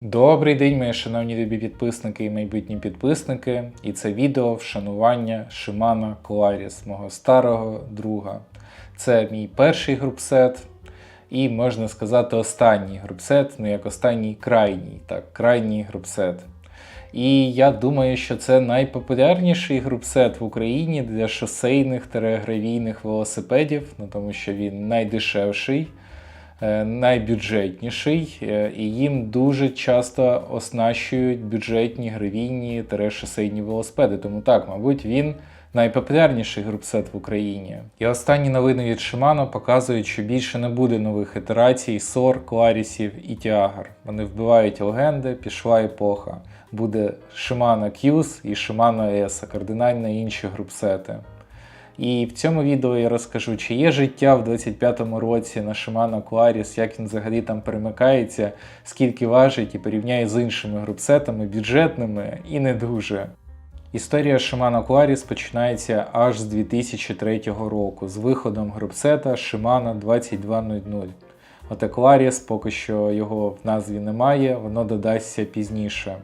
Добрий день, мої шановні любі підписники і майбутні підписники. І це відео вшанування Шимана Коларіс, мого старого друга. Це мій перший групсет, і можна сказати, останній групсет, ну як останній крайній, так, крайній групсет. І я думаю, що це найпопулярніший групсет в Україні для шосейних та гравійних велосипедів, ну тому що він найдешевший найбюджетніший, е, і їм дуже часто оснащують бюджетні гравійні та шосейні велосипеди. Тому так, мабуть, він найпопулярніший групсет в Україні. І останні новини від Shimano показують, що більше не буде нових ітерацій Сор, Кларісів і Тіагар. Вони вбивають легенди, пішла епоха. Буде Shimano Qs і Shimano S, кардинально інші групсети. І в цьому відео я розкажу, чи є життя в 25-му році на Shimano Claris, як він взагалі там перемикається, скільки важить і порівняю з іншими групсетами, бюджетними і не дуже. Історія Shimano Claris починається аж з 2003 року з виходом групсета Shimano 2200. Оте Claris, поки що його в назві немає, воно додасться пізніше.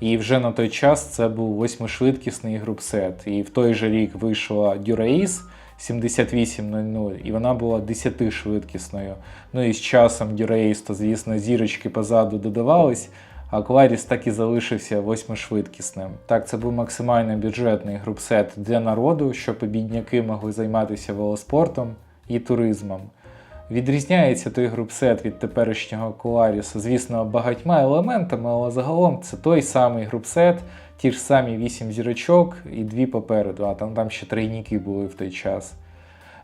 І вже на той час це був восьмишвидкісний групсет. І в той же рік вийшла Dura-Ace 7800, і вона була 10-швидкісною. Ну і з часом Dura-Ace, то, звісно, зірочки позаду додавались, а Claris так і залишився восьмишвидкісним. Так, це був максимально бюджетний групсет для народу, щоб бідняки могли займатися велоспортом і туризмом. Відрізняється той групсет від теперішнього Коларіса, звісно, багатьма елементами, але загалом це той самий групсет, ті ж самі 8 зірочок і дві попереду, а там, там ще тройніки були в той час.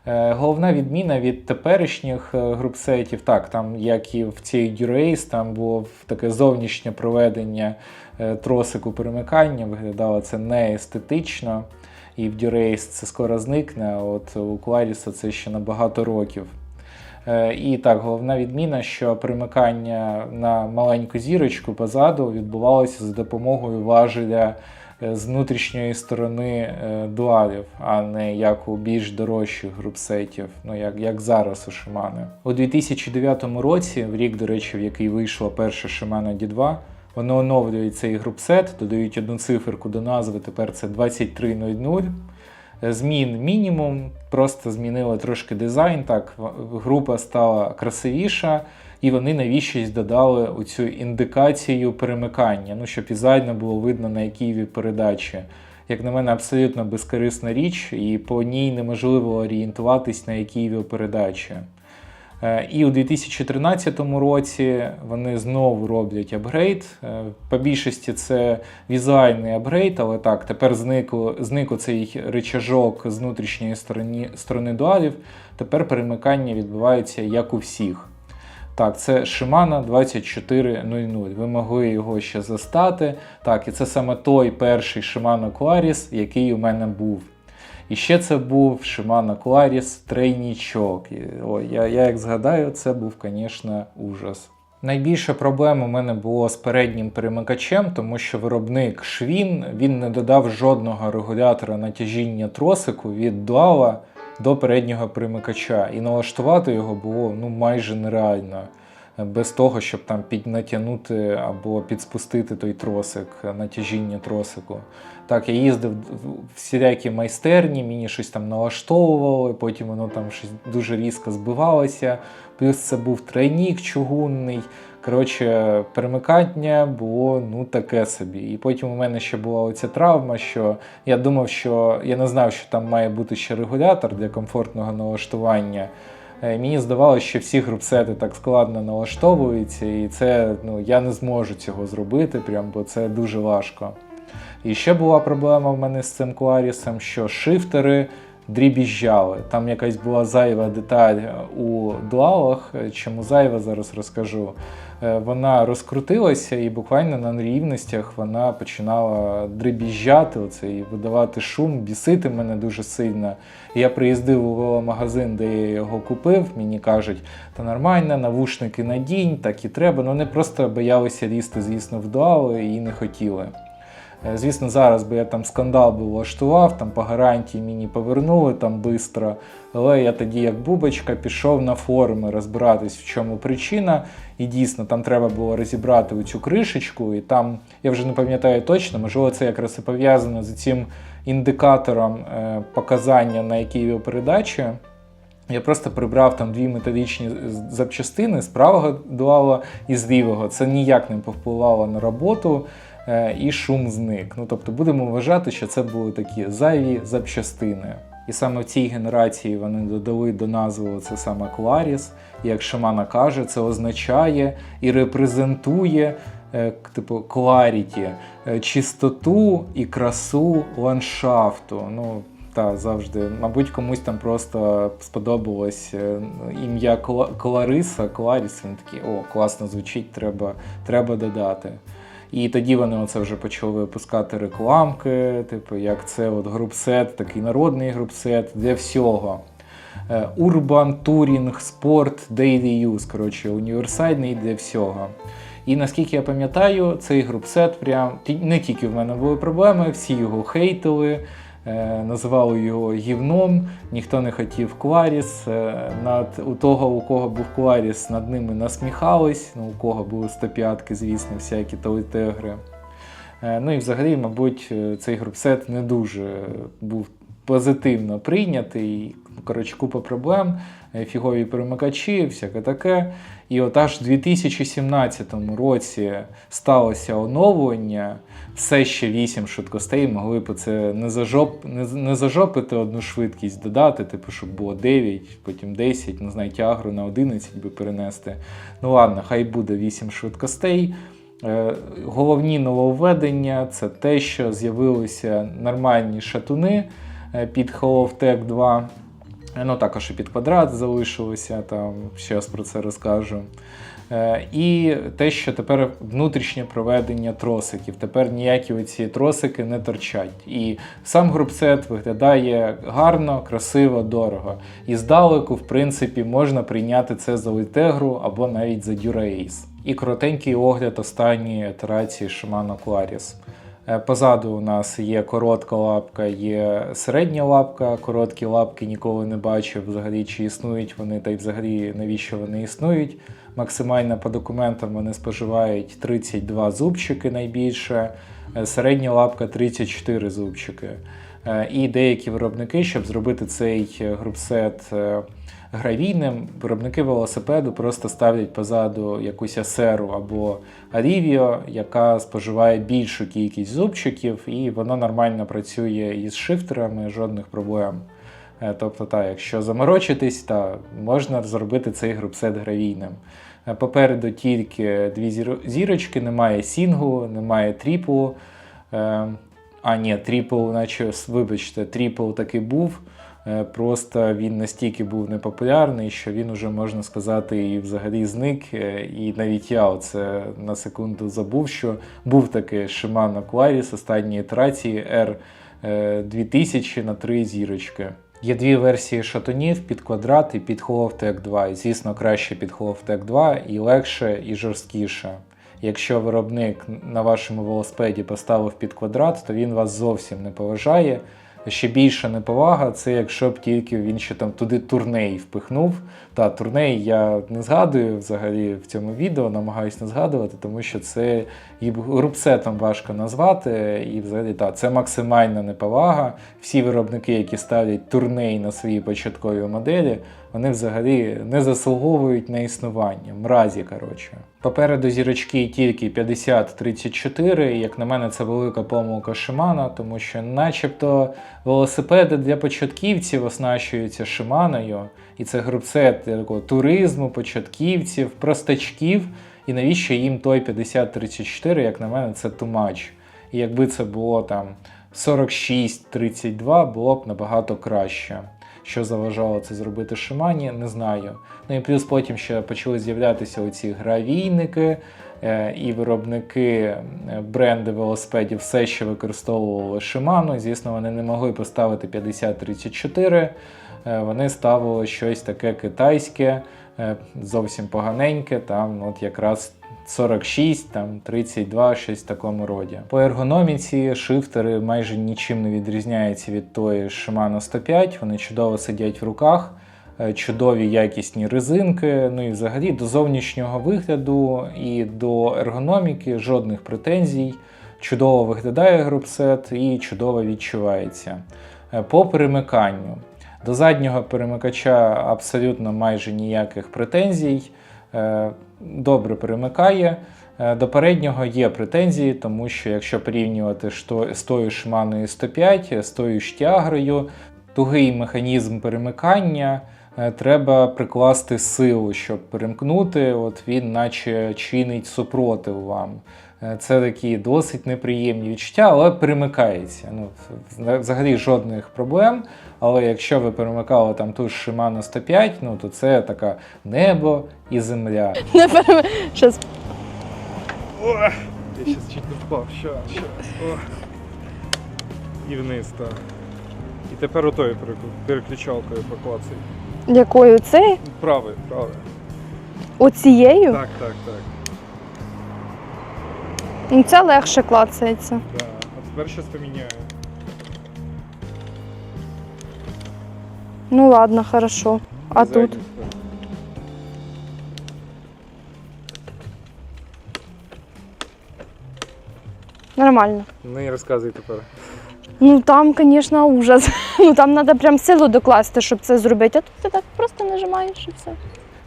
Е, головна відміна від теперішніх е, групсетів, так, там, як і в цій Durace, там було таке зовнішнє проведення е, тросику перемикання, виглядало це не естетично. І в Durace це скоро зникне, а от у Кларіса це ще на багато років. Е, І так, головна відміна, що примикання на маленьку зірочку позаду відбувалося за допомогою важеля е, з внутрішньої сторони е, дуалів, а не як у більш дорожчих групсетів, ну як як зараз у Shimano. У 2009 році, в рік, до речі, в який вийшла перша Shimano D2, вони оновлюють цей групсет, додають одну циферку до назви, тепер це 2300. Змін мінімум, просто змінили трошки дизайн. Так, група стала красивіша, і вони навіщось додали оцю індикацію перемикання, ну щоб ізально було видно, на якій від передачі. Як на мене, абсолютно безкорисна річ, і по ній неможливо орієнтуватись на якій передачі. Е, І у 2013 році вони знову роблять апгрейд. Е, По більшості це візуальний апгрейд, але так, тепер зник, зник оцей речажок з внутрішньої сторони, сторони дуалів. Тепер перемикання відбувається як у всіх. Так, це Shimano 2400. Ви могли його ще застати. Так, і це саме той перший Shimano Claris, який у мене був. І ще це був Shimano Claris тройнічок. О, я, я як згадаю, це був, звісно, ужас. Найбільша проблема у мене було з переднім перемикачем, тому що виробник Швін він не додав жодного регулятора натяжіння тросику від дуала до переднього перемикача. І налаштувати його було ну, майже нереально. Без того, щоб там піднатягнути або підспустити той тросик, натяжіння тросику. Так, я їздив в всілякі майстерні, мені щось там налаштовували, потім воно там щось дуже різко збивалося. Плюс це був тройнік чугунний. Коротше, перемикання було ну таке собі. І потім у мене ще була оця травма, що я думав, що я не знав, що там має бути ще регулятор для комфортного налаштування. Мені здавалося, що всі групсети так складно налаштовуються, і це ну, я не зможу цього зробити, прям, бо це дуже важко. І ще була проблема в мене з цим Кларісом, що шифтери дрібіжджали. Там якась була зайва деталь у дуалах. Чому зайва, зараз розкажу. Вона розкрутилася і буквально на нерівностях вона починала дребіжджати оце, і видавати шум, бісити мене дуже сильно. Я приїздив у веломагазин, де я його купив. Мені кажуть, та нормально, навушники надінь, так і треба. Ну вони просто боялися лізти, звісно, в дуали і не хотіли. Е, Звісно, зараз би я там скандал би влаштував, там по гарантії мені повернули там швидко. Але я тоді, як бубочка, пішов на форуми розбиратись, в чому причина. І дійсно, там треба було розібрати цю кришечку, і там, я вже не пам'ятаю точно, можливо, це якраз і пов'язано з цим індикатором е, показання на якій його передачі. Я просто прибрав там дві металічні запчастини з правого дуала і з лівого. Це ніяк не повпливало на роботу і шум зник. Ну тобто будемо вважати, що це були такі зайві запчастини. І саме в цій генерації вони додали до назви це саме Claris. І як Шамана каже, це означає і репрезентує е, типу clarity, е, чистоту і красу ландшафту. Ну, та завжди, мабуть, комусь там просто сподобалось е, ім'я Кла- Клариса, Кларіс. Він такий, о, класно звучить, треба, треба додати. І тоді вони оце вже почали випускати рекламки, типу, як це от групсет, такий народний групсет для всього. Урбан, Urban спорт, Daily Use, коротше, універсальний для всього. І наскільки я пам'ятаю, цей групсет прям не тільки в мене були проблеми, всі його хейтили, називали його гівном, ніхто не хотів Кларіс. Е, над, у того, у кого був Кларіс, над ними насміхались, ну, у кого були 105 звісно, всякі толитегри. Е, Ну і взагалі, мабуть, е, цей групсет не дуже був позитивно прийнятий. Коротше, купа проблем, е, фігові перемикачі, всяке таке. І от аж в 2017 році сталося оновлення. Все ще 8 швидкостей могли б це не, зажоп, не, не зажопити одну швидкість додати, типу, щоб було 9, потім 10, не знаю, тягру на 11 би перенести. Ну ладно, хай буде 8 швидкостей. Е, Головні нововведення це те, що з'явилися нормальні шатуни під Hollow Tech 2. Е, Ну, також і під квадрат залишилося, там зараз про це розкажу. Е, І те, що тепер внутрішнє проведення тросиків. Тепер ніякі оці тросики не торчать. І сам групсет виглядає гарно, красиво, дорого. І здалеку, в принципі, можна прийняти це за Літегру або навіть за Dura-Ace. І коротенький огляд останньої ітерації Shimano Claris. Е, Позаду у нас є коротка лапка, є середня лапка. Короткі лапки ніколи не бачив взагалі, чи існують вони, та й взагалі навіщо вони існують. Максимально по документам вони споживають 32 зубчики найбільше, е, середня лапка 34 зубчики. Е, І деякі виробники, щоб зробити цей е, групсет гравійним, виробники велосипеду просто ставлять позаду якусь асеру або Арівіо, яка споживає більшу кількість зубчиків, і воно нормально працює із шифтерами, жодних проблем. Е, Тобто, так, якщо заморочитись, та можна зробити цей групсет гравійним. Е, Попереду тільки дві зірочки, немає сінглу, немає тріплу. Е, А, ні, тріпл, наче, вибачте, тріпл таки був. Просто він настільки був непопулярний, що він уже, можна сказати, і взагалі зник. І навіть я оце на секунду забув, що був таки Shimano Claris останньої ітерації R е, 2000 на 3 зірочки. Є дві версії шатунів під квадрат і під Hollow 2. І, звісно, краще під холофтек Tech 2 і легше, і жорсткіше. Якщо виробник на вашому велосипеді поставив під квадрат, то він вас зовсім не поважає. Ще більша неповага це якщо б тільки він ще там туди турней впихнув. Та турней я не згадую взагалі в цьому відео, намагаюся не згадувати, тому що це і групсетом важко назвати. І взагалі та, це максимальна неповага. Всі виробники, які ставлять турней на свої початкові моделі, вони взагалі не заслуговують на існування. Мразі, коротше. Попереду зірочки тільки 50-34, як на мене, це велика помилка Шимана, тому що, начебто, велосипеди для початківців оснащуються Шиманою, і це групсет такого туризму, початківців, простачків. І навіщо їм той 50-34, як на мене, це much. І якби це було там 46-32, було б набагато краще. Що заважало це зробити Шимані, не знаю. Ну і плюс потім ще почали з'являтися оці гравійники, е, і виробники е, бренди велосипедів все ще використовували Шиману. Звісно, вони не могли поставити 50-34, е, вони ставили щось таке китайське, е, зовсім поганеньке. Там от якраз 46, там 32, щось в такому роді. По ергономіці шифтери майже нічим не відрізняються від тої Shimano 105, вони чудово сидять в руках. е, Чудові якісні резинки, ну і взагалі до зовнішнього вигляду і до ергономіки жодних претензій. Чудово виглядає групсет і чудово відчувається. Е, По перемиканню. До заднього перемикача абсолютно майже ніяких претензій. Е, Добре перемикає. Е, До переднього є претензії, тому що якщо порівнювати з тою Shimano 105, з тою штягрою, тугий механізм перемикання, е, треба прикласти силу, щоб перемкнути. От він, наче чинить супротив вам. Е, Це такі досить неприємні відчуття, але перемикається. Ну, взагалі жодних проблем. Але якщо ви перемикали там ту ж Shimano 105, ну то це така небо і земля. Не перем... Щас. Я сейчас чуть не впав, що, що. О. І вниз, так. І тепер отою переключалкою поклацай. Якою це? Правий, правий. Оцією? Так, так, так. Ну це легше клацається. Да. А тепер щось поміняю. Ну ладно, хорошо. А тут? Нормально. Ну і розказуй тепер. Ну там, звісно, ужас. Ну там треба прям силу докласти, щоб це зробити. А тут ти так просто нажимаєш і все.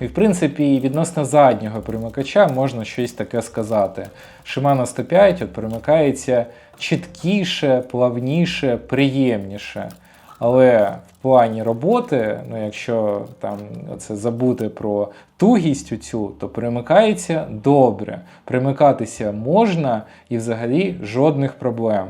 І в принципі, відносно заднього перемикача можна щось таке сказати. Shimano 105 от перемикається чіткіше, плавніше, приємніше. Але в плані роботи, ну якщо там це забути про тугість у цю, то перемикається добре. Примикатися можна і взагалі жодних проблем.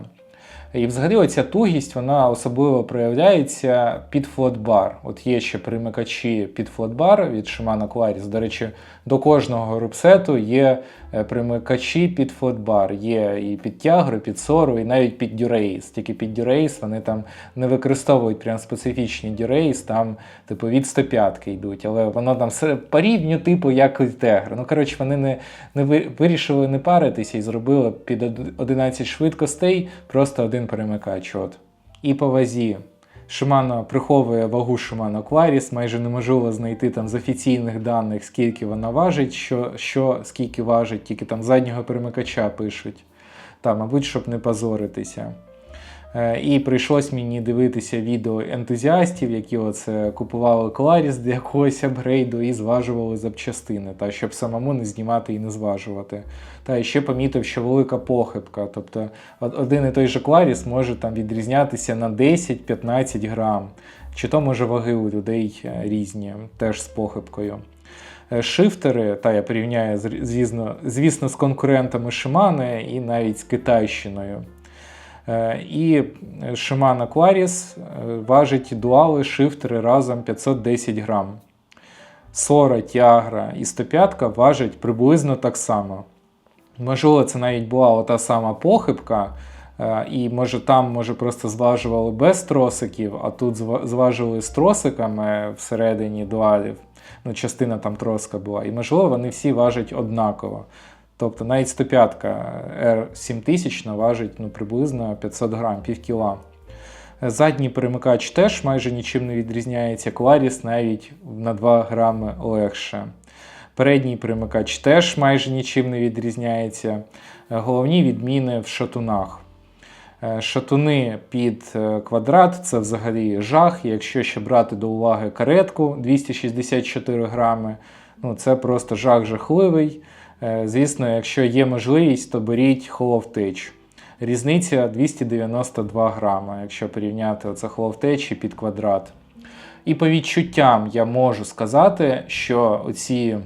І взагалі оця тугість вона особливо проявляється під флотбар. От є ще примикачі під флотбар від Shimano Claris. До речі, до кожного рубсету є примикачі під флотбар. Є і під тягру, під сору, і навіть під дюрейс. Тільки під дюрейс вони там не використовують прям специфічні дюрейс, там типу від 105 йдуть, але воно там по рівню, типу, як і тегр. Ну коротше, вони не, не вирішили не паритися і зробили під 11 швидкостей просто один перемикач. От. І по вазі. Shimano приховує вагу Shimano Кваріс, майже неможливо знайти там з офіційних даних, скільки вона важить, що, що скільки важить, тільки там заднього перемикача пишуть. Та, мабуть, щоб не позоритися. Е, І прийшлось мені дивитися відео ентузіастів, які оце купували Claris для якогось апгрейду і зважували запчастини, та щоб самому не знімати і не зважувати. Та і ще помітив, що велика похибка. Тобто один і той же Claris може там відрізнятися на 10-15 грам. Чи то може ваги у людей е, різні, теж з похибкою. Е, Шифтери, та я порівняю звісно, звісно з конкурентами Shimano і навіть з Китайщиною. Е, І Shimano Claris е, важить дуали шифтери разом 510 грам. Сора, Тягра і 105 важать приблизно так само. Можливо, це навіть була та сама похибка, е, і може там може просто зважували без тросиків, а тут зва- зважили з тросиками всередині дуалів. Ну, частина там троска була. І можливо, вони всі важать однаково. Тобто навіть 105 R7000 важить ну, приблизно 500 грам, пів кіла. Задній перемикач теж майже нічим не відрізняється. Claris навіть на 2 грами легше. Передній перемикач теж майже нічим не відрізняється. Головні відміни в шатунах. Е, Шатуни під е, квадрат це взагалі жах. Якщо ще брати до уваги каретку 264 грами, ну це просто жах жахливий. Е, Звісно, якщо є можливість, то беріть Холовтеч. Різниця 292 грама, якщо порівняти оце Холовтеч і під квадрат. І по відчуттям я можу сказати, що оці,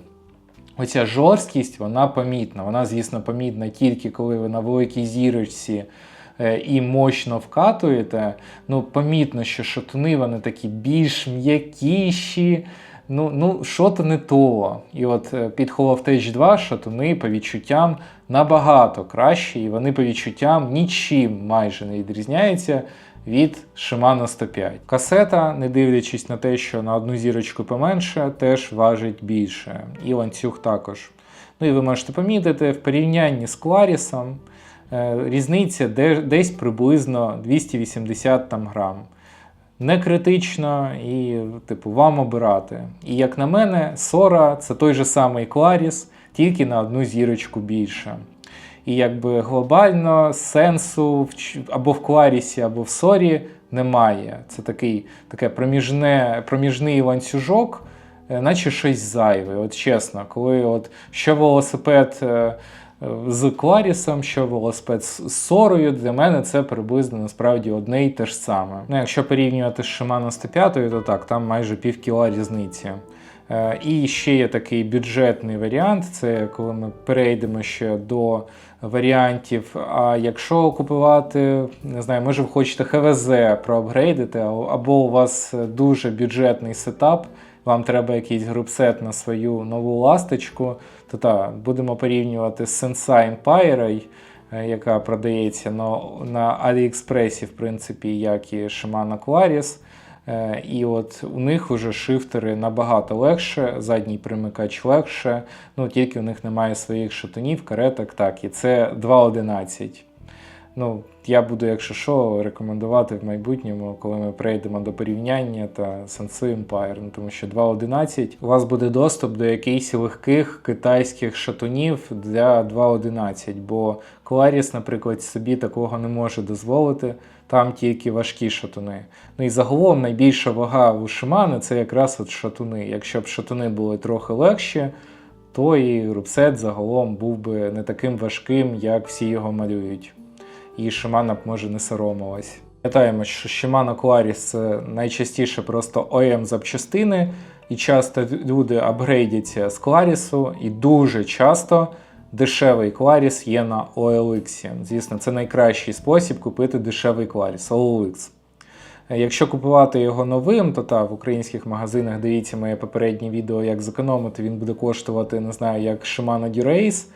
оця жорсткість вона помітна. Вона, звісно, помітна тільки коли ви на великій зірочці е, і мощно вкатуєте. Ну, помітно, що шатуни вони такі більш м'якіші. Ну, ну, що то не то. І от е, під Hollow Tech 2 шатуни по відчуттям набагато кращі, і вони по відчуттям нічим майже не відрізняються від Shimano 105. Касета, не дивлячись на те, що на одну зірочку поменше, теж важить більше. І ланцюг також. Ну і ви можете помітити, в порівнянні з Кларісом е, різниця десь приблизно 280 там, грам. Не критично і, типу, вам обирати. І як на мене, Сора це той же самий Кларіс, тільки на одну зірочку більше. І якби глобально сенсу в або в Кларісі, або в Сорі немає. Це такий таке проміжне, проміжний ланцюжок, е, наче щось зайве. От чесно, коли от що велосипед. Е, З Кларісом, що велосипед з Сорою, для мене це приблизно насправді одне й те ж саме. Ну, якщо порівнювати з Shimano 105, то так, там майже пів кіла різниці. Е, І ще є такий бюджетний варіант, це коли ми перейдемо ще до варіантів. А якщо купувати, не знаю, може ви хочете ХВЗ проапгрейдити, або у вас дуже бюджетний сетап, вам треба якийсь групсет на свою нову ласточку, то так, будемо порівнювати з Sensei Empire, е, яка продається на, на Аліекспресі, в принципі, як і Shimano Claris. Е, І от у них вже шифтери набагато легше, задній примикач легше, ну тільки у них немає своїх шатунів, кареток, так, і це 2.11. Ну, я буду, якщо що, рекомендувати в майбутньому, коли ми прийдемо до порівняння та Sensu Empire, ну, тому що 2.11 у вас буде доступ до якихось легких китайських шатунів для 2.11, бо Claris, наприклад, собі такого не може дозволити, там тільки важкі шатуни. Ну і загалом найбільша вага у Shimano це якраз от шатуни. Якщо б шатуни були трохи легші, то і рубсет загалом був би не таким важким, як всі його малюють. І Shimano б може не соромилась. Пам'ятаємо, що Shimano Claris це найчастіше просто OEM запчастини, і часто люди апгрейдяться з Claris, і дуже часто дешевий Claris є на OLX. Звісно, це найкращий спосіб купити дешевий Claris OLX. Якщо купувати його новим, то та в українських магазинах дивіться моє попереднє відео, як зекономити, він буде коштувати, не знаю, як Shimano Durace.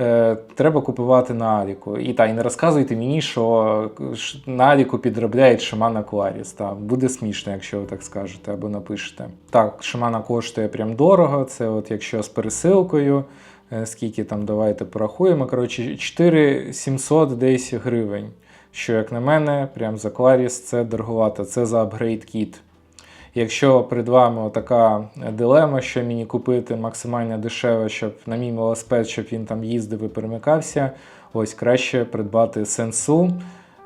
Е, Треба купувати на Аліку. І та, і не розказуйте мені, що на Аліку підробляють Shimano Claris. Та, буде смішно, якщо ви так скажете або напишете. Так, Shimano коштує прям дорого. Це от якщо з пересилкою, е, скільки там давайте порахуємо. Коротше, 4700 десь гривень. Що, як на мене, прям за Claris це дороговато, це за апгрейд кіт. Якщо перед вами така дилема, що мені купити максимально дешеве, щоб на мій велосипед, щоб він там їздив і перемикався, ось краще придбати сенсу.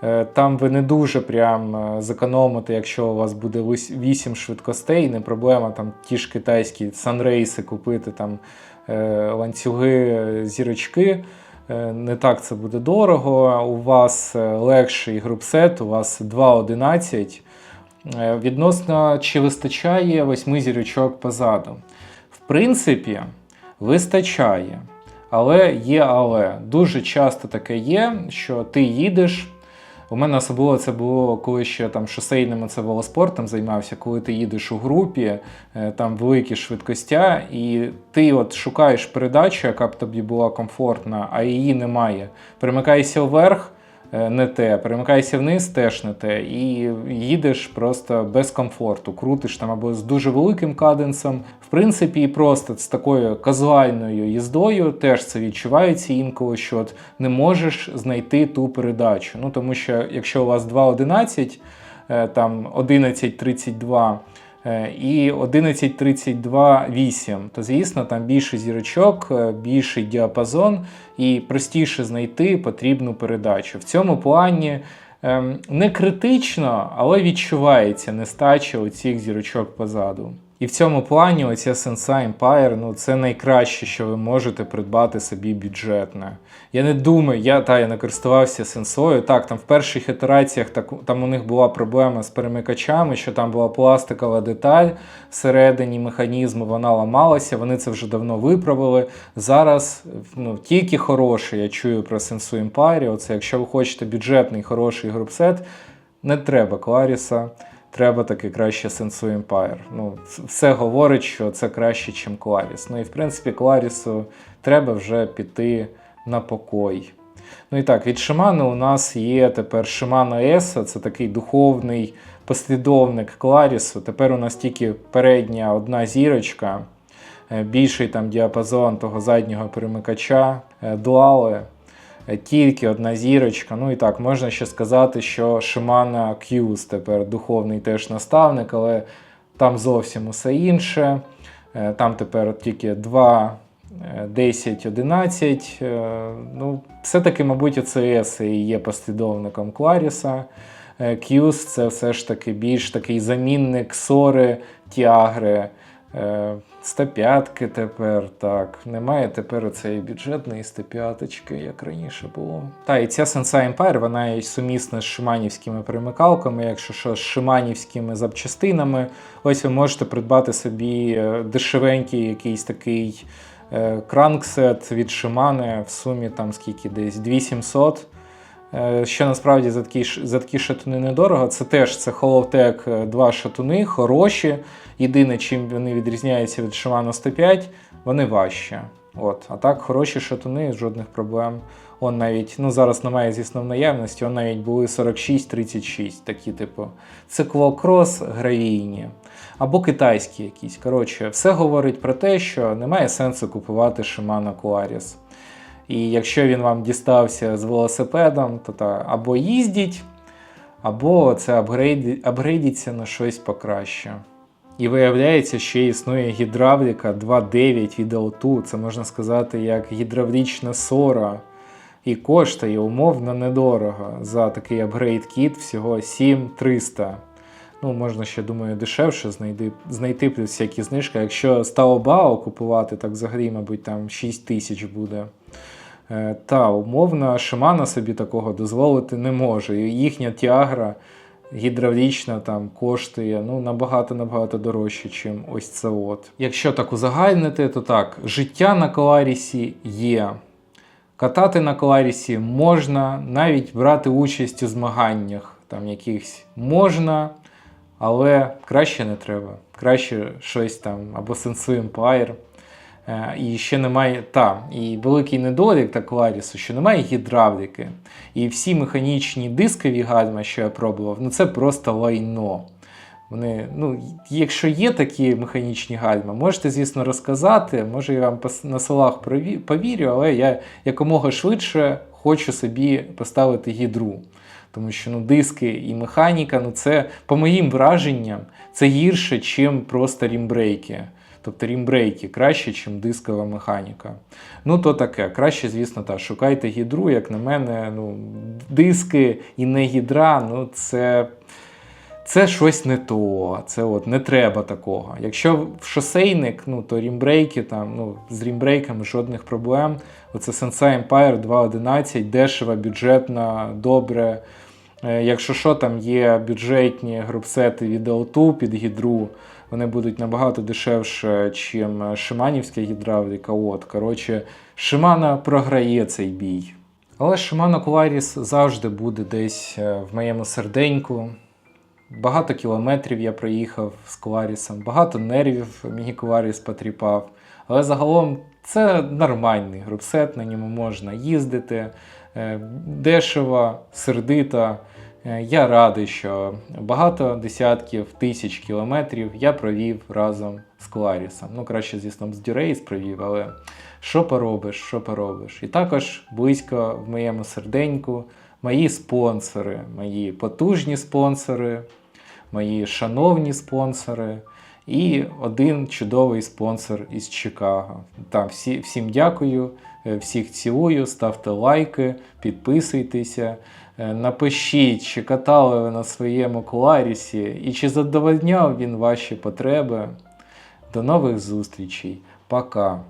Е, Там ви не дуже прям е, зекономите, якщо у вас буде 8 швидкостей, не проблема там ті ж китайські санрейси купити, там е, ланцюги, зірочки. Не так це буде дорого. У вас легший групсет, у вас 2.11. Е, Відносно чи вистачає восьми зірочок позаду. В принципі, вистачає. Але є але. Дуже часто таке є, що ти їдеш. У мене особливо це було, коли ще там шосейним це велоспортом займався, коли ти їдеш у групі, е, там великі швидкостя, і ти от шукаєш передачу, яка б тобі була комфортна, а її немає. Перемикайся вверх, не те, перемикайся вниз, теж не те. І їдеш просто без комфорту, крутиш там або з дуже великим каденсом. В принципі, і просто з такою казуальною їздою теж це відчувається інколи, що от не можеш знайти ту передачу. Ну тому що якщо у вас 2.11, е, там 11.32 е, і 11.32.8, то звісно там більше зірочок, е, більший діапазон і простіше знайти потрібну передачу. В цьому плані ем, не критично, але відчувається нестача оцих зірочок позаду. І в цьому плані оця Sensei Empire ну, це найкраще, що ви можете придбати собі бюджетне. Я не думаю, я та я не користувався сенсою. Так, там в перших ітераціях так, там у них була проблема з перемикачами, що там була пластикова деталь всередині механізму, вона ламалася. Вони це вже давно виправили. Зараз ну, тільки хороше, я чую про Sensu Empire. Оце, якщо ви хочете бюджетний хороший групсет, не треба Кларіса. Треба таки краще Sensu Empire. Ну, все говорить, що це краще, ніж Кларіс. Ну і в принципі, Кларісу треба вже піти на покой. Ну і так, від Shimano у нас є тепер Shimano ESA, це такий духовний послідовник Кларісу. Тепер у нас тільки передня одна зірочка. е, більший там діапазон того заднього перемикача, е, дуали. Е, Тільки одна зірочка. Ну і так, можна ще сказати, що Shimano Q's тепер духовний теж наставник, але там зовсім усе інше. Е, Там тепер тільки 2, е, 10, 11. Е, Ну, все-таки, мабуть, ОЦС і є послідовником Кларіса. Е, Q's це все ж таки більш такий замінник Сори, Тіагри. 105 тепер так. Немає тепер цієї бюджетної 105, як раніше було. Та, і ця Sensei Empire, вона і сумісна з шиманівськими примикалками, якщо що, з шиманівськими запчастинами. Ось ви можете придбати собі е, дешевенький якийсь такий е, кранксет від Шимани в сумі там скільки десь 2700. Е, Що насправді за такі, за такі шатуни недорого. Це теж це Holotech е, два шатуни, хороші. Єдине, чим вони відрізняються від Shimano 105, вони важчі. От. А так, хороші шатуни, жодних проблем. Он навіть, ну зараз немає, звісно, в наявності, он навіть були 46-36, такі, типу, циклокрос гравійні. Або китайські якісь. Коротше, все говорить про те, що немає сенсу купувати Shimano Polaris. І якщо він вам дістався з велосипедом, то та, або їздіть, або це апгрейді, апгрейдіться на щось покраще. І виявляється, що існує гідравліка 2.9 від L2, це можна сказати як гідравлічна сора. І коштує умовно недорого. За такий апгрейд кіт всього 7300. Ну, можна ще, думаю, дешевше знайти, знайти плюс всякі знижки. Якщо Taobao купувати, так взагалі, мабуть, там 6 тисяч буде. Е, Та умовно Shimano собі такого дозволити не може. Їхня тіагра гідравлічна там коштує ну, набагато-набагато дорожче, ніж ось це от. Якщо так узагальнити, то так, життя на Коларісі є. Катати на Коларісі можна, навіть брати участь у змаганнях там якихось можна, але краще не треба. Краще щось там або Sensu Empire. Е, І ще немає та, і великий недолік та Кларісу, що немає гідравліки. І всі механічні дискові гальма, що я пробував, ну це просто лайно. Вони, ну, якщо є такі механічні гальма, можете, звісно, розказати. Може, я вам на прові- повірю, але я якомога швидше хочу собі поставити гідру. Тому що ну, диски і механіка, ну це, по моїм враженням, це гірше, ніж просто рімбрейки. Тобто рімбрейки краще, ніж дискова механіка. Ну, то таке. Краще, звісно, так. Шукайте гідру, як на мене, ну, диски і не гідра, ну це. Це щось не то, це от не треба такого. Якщо шосейник, ну то рімбрейки там, ну з рімбрейками жодних проблем. Оце Sensei Empire 2.11, дешево, бюджетно, добре. Е, Якщо що, там є бюджетні групсети від L2 під гідру, вони будуть набагато дешевше, ніж шиманівська гідравліка. От, коротше, Shimano програє цей бій. Але Shimano Polaris завжди буде десь е, в моєму серденьку. Багато кілометрів я проїхав з Коларісом, багато нервів мій Коларіс потріпав. Але загалом це нормальний групсет, на ньому можна їздити. е, Дешево, сердито. Е, Я радий, що багато десятків тисяч кілометрів я провів разом з Коларісом. Ну, краще, звісно, з Дюрейс провів, але що поробиш, що поробиш. І також близько в моєму серденьку мої спонсори, мої потужні спонсори, мої шановні спонсори і один чудовий спонсор із Чикаго. Там всі, всім дякую, е, всіх цілую, ставте лайки, підписуйтеся. Е, Напишіть, чи катали ви на своєму Кларісі і чи задовольняв він ваші потреби. До нових зустрічей. Пока.